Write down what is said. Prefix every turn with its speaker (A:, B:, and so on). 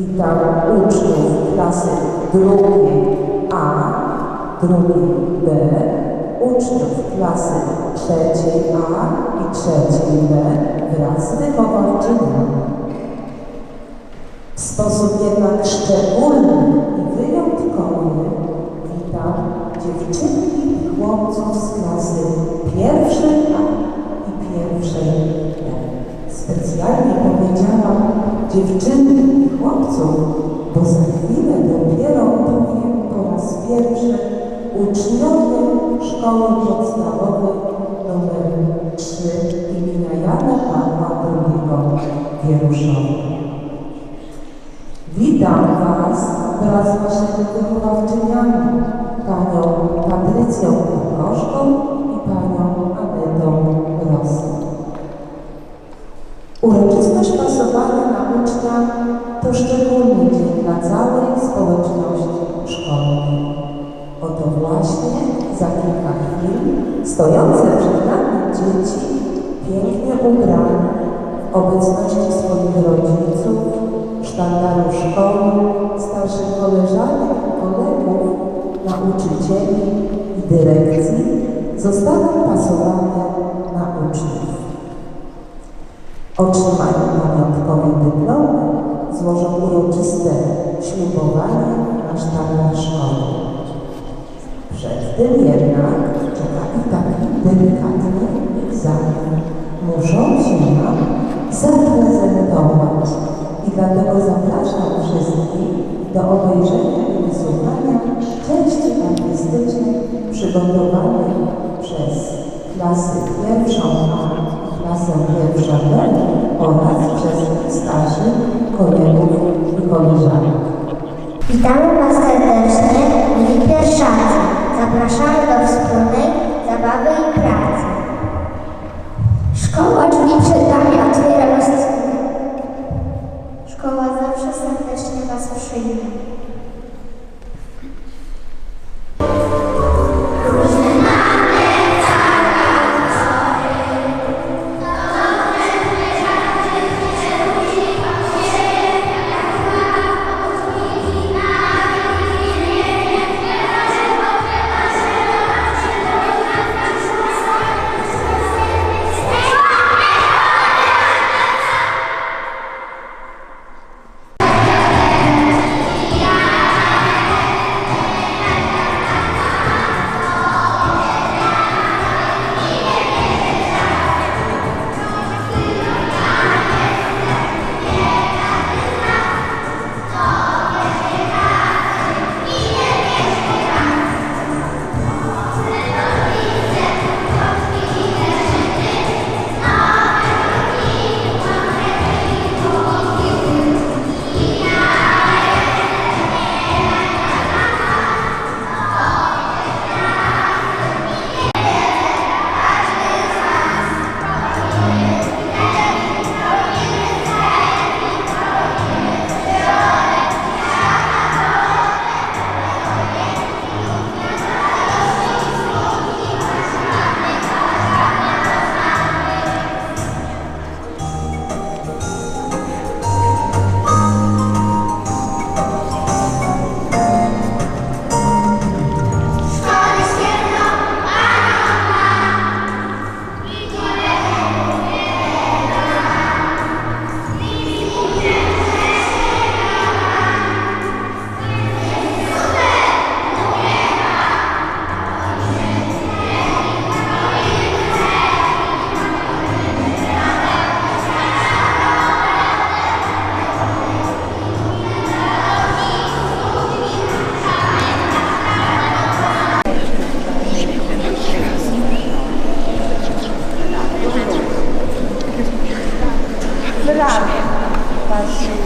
A: Witam uczniów klasy drugiej A, drugiej B, uczniów klasy trzeciej A i trzeciej B wraz z wychowawczynią. W sposób jednak szczególny i wyjątkowy witam dziewczynki i chłopców z klasy pierwszej A i pierwszej B. Specjalnie powiedziałam dziewczynki i chłopców, bo za chwilę dopiero powiem po raz pierwszy uczniowie Szkoły Podstawowej nr 3 imienia Jana Pawła II w Wieruszowie. Witam Was wraz z Waszymi wychowawczyniami, Panią Patrycją Kokoszką i Panią to szczególny dzień dla całej społeczności szkolnej. Oto właśnie za kilka chwil stojące przed nami dzieci pięknie ubrane w obecności swoich rodziców, sztandaru szkoły, starszych koleżanek kolegów, nauczycieli i dyrekcji zostaną pasowane na uczniów. Otrzymają pamiątkowe dyplomy, złożą uroczyste ślubowanie na sztabach szkoły. Przed tym jednak czeka ich taki delikatny egzamin. Muszą się nam zaprezentować i dlatego zapraszam wszystkich do obejrzenia i wysłuchania części artystycznej przygotowanej przez klasy pierwszą A i klasę pierwszą B oraz przez starszych kolegów i koleżanek.
B: Witamy Was serdecznie, mili pierwszacy. Zapraszamy do wspólnej zabawy i pracy. Szkoła drzwi
C: 다시